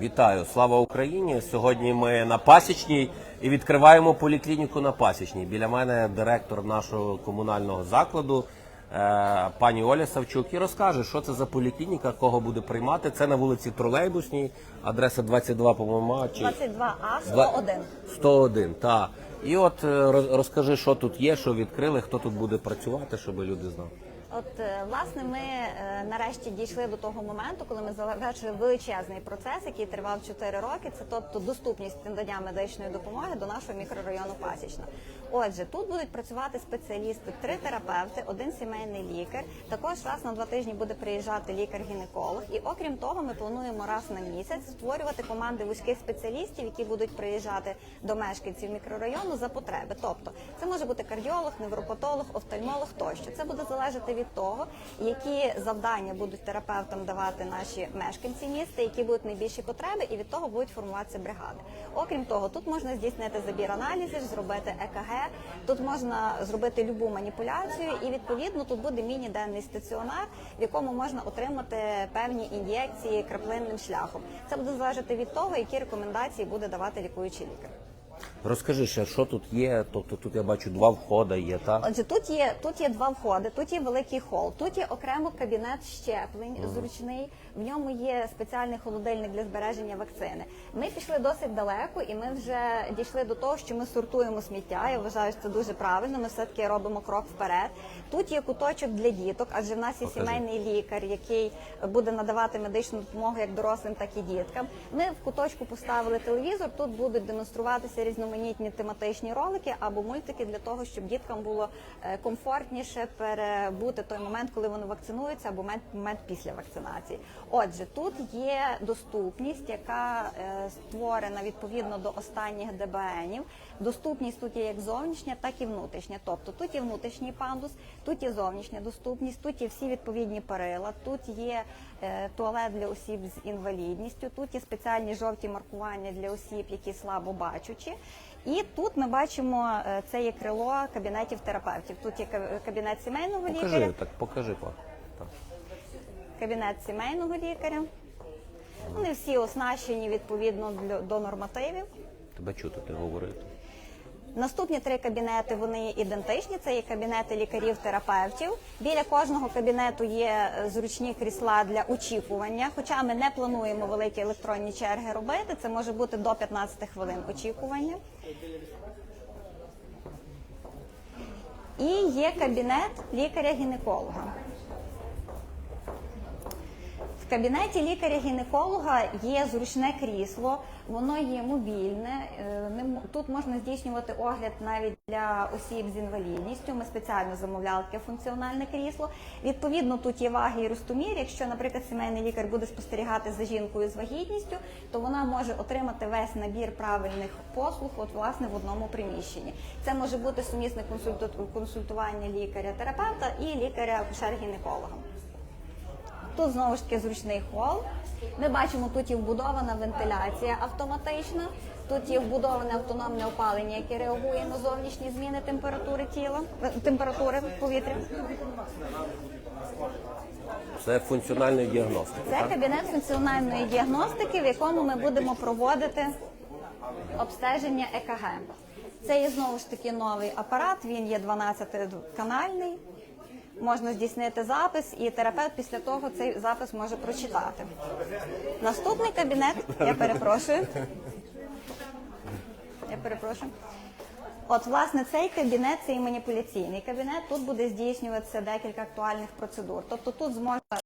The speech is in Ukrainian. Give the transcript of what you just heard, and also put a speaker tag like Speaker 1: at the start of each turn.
Speaker 1: Вітаю, слава Україні! Сьогодні ми на Пасічній і відкриваємо поліклініку на Пасічній. Біля мене директор нашого комунального закладу, е, пані Оля Савчук, і розкаже, що це за поліклініка, кого буде приймати. Це на вулиці Тролейбусній, адреса 22, по-моєму, чи
Speaker 2: 22А 101.
Speaker 1: 101, так. І от е, розкажи, що тут є, що відкрили, хто тут буде працювати, щоб люди знали.
Speaker 2: От е, власне ми е, нарешті дійшли до того моменту, коли ми завершили величезний процес, який тривав 4 роки. Це тобто доступність надання медичної допомоги до нашого мікрорайону Пасічна. Отже, тут будуть працювати спеціалісти, три терапевти, один сімейний лікар. Також раз на два тижні буде приїжджати лікар-гінеколог. І окрім того, ми плануємо раз на місяць створювати команди вузьких спеціалістів, які будуть приїжджати до мешканців мікрорайону за потреби. Тобто, це може бути кардіолог, невропатолог, офтальмолог тощо. Це буде залежати від того, які завдання будуть терапевтам давати наші мешканці міста, які будуть найбільші потреби, і від того будуть формуватися бригади. Окрім того, тут можна здійснити забір аналізів, зробити ЕКГ, тут можна зробити любу маніпуляцію, і відповідно тут буде міні-денний стаціонар, в якому можна отримати певні ін'єкції краплинним шляхом. Це буде залежати від того, які рекомендації буде давати лікуючий лікар.
Speaker 1: Розкажи ще, що тут є. Тобто тут я бачу два входи є, так?
Speaker 2: Отже, тут є тут є два входи, тут є великий хол, тут є окремо кабінет щеплень зручний. В ньому є спеціальний холодильник для збереження вакцини. Ми пішли досить далеко, і ми вже дійшли до того, що ми сортуємо сміття. Я вважаю, що це дуже правильно. Ми все таки робимо крок вперед. Тут є куточок для діток, адже в нас є
Speaker 1: Покажи.
Speaker 2: сімейний лікар, який буде надавати медичну допомогу як дорослим, так і діткам. Ми в куточку поставили телевізор. Тут будуть демонструватися різноманітні тематичні ролики або мультики для того, щоб діткам було е, комфортніше перебути той момент, коли вони вакцинуються, або момент, після вакцинації. Отже, тут є доступність, яка е, створена відповідно до останніх ДБНів. Доступність тут є як зовнішня, так і внутрішня. Тобто тут є внутрішній пандус, тут є зовнішня доступність, тут є всі відповідні перила, тут є е, туалет для осіб з інвалідністю, тут є спеціальні жовті маркування для осіб, які слабо бачучі. І тут ми бачимо е, це є крило кабінетів терапевтів. Тут є кабінет сімейного лікаря,
Speaker 1: так покажи. Так.
Speaker 2: кабінет сімейного лікаря. Вони всі оснащені відповідно до нормативів.
Speaker 1: Тебе чути, ти говорив.
Speaker 2: Наступні три кабінети вони ідентичні. Це є кабінети лікарів-терапевтів. Біля кожного кабінету є е, зручні крісла для очікування. Хоча ми не плануємо великі електронні черги робити. Це може бути до 15 хвилин очікування. І є кабінет лікаря-гінеколога. Кабінеті лікаря-гінеколога є зручне крісло, воно є мобільне. е, Тут можна здійснювати огляд навіть для осіб з інвалідністю. Ми спеціально замовляли таке функціональне крісло. Відповідно, тут є ваги і ростомір. Якщо, наприклад, сімейний лікар буде спостерігати за жінкою з вагітністю, то вона може отримати весь набір правильних послуг, от власне в одному приміщенні. Це може бути сумісне консульту- консультування лікаря-терапевта і лікаря-акушер-гінеколога. Тут знову ж таки зручний хол. Ми бачимо, тут є вбудована вентиляція автоматична, тут є вбудоване автономне опалення, яке реагує на зовнішні зміни температури тіла, е, температури повітря.
Speaker 1: Це функціональної діагностики.
Speaker 2: Це кабінет функціональної діагностики, в якому ми будемо проводити обстеження ЕКГ. Це є знову ж таки новий апарат. Він є 12-канальний. Можна здійснити запис, і терапевт після того цей запис може прочитати. Наступний кабінет, я перепрошую. Я перепрошую. От, власне, цей кабінет це і маніпуляційний кабінет. Тут буде здійснюватися декілька актуальних процедур. Тобто тут зможе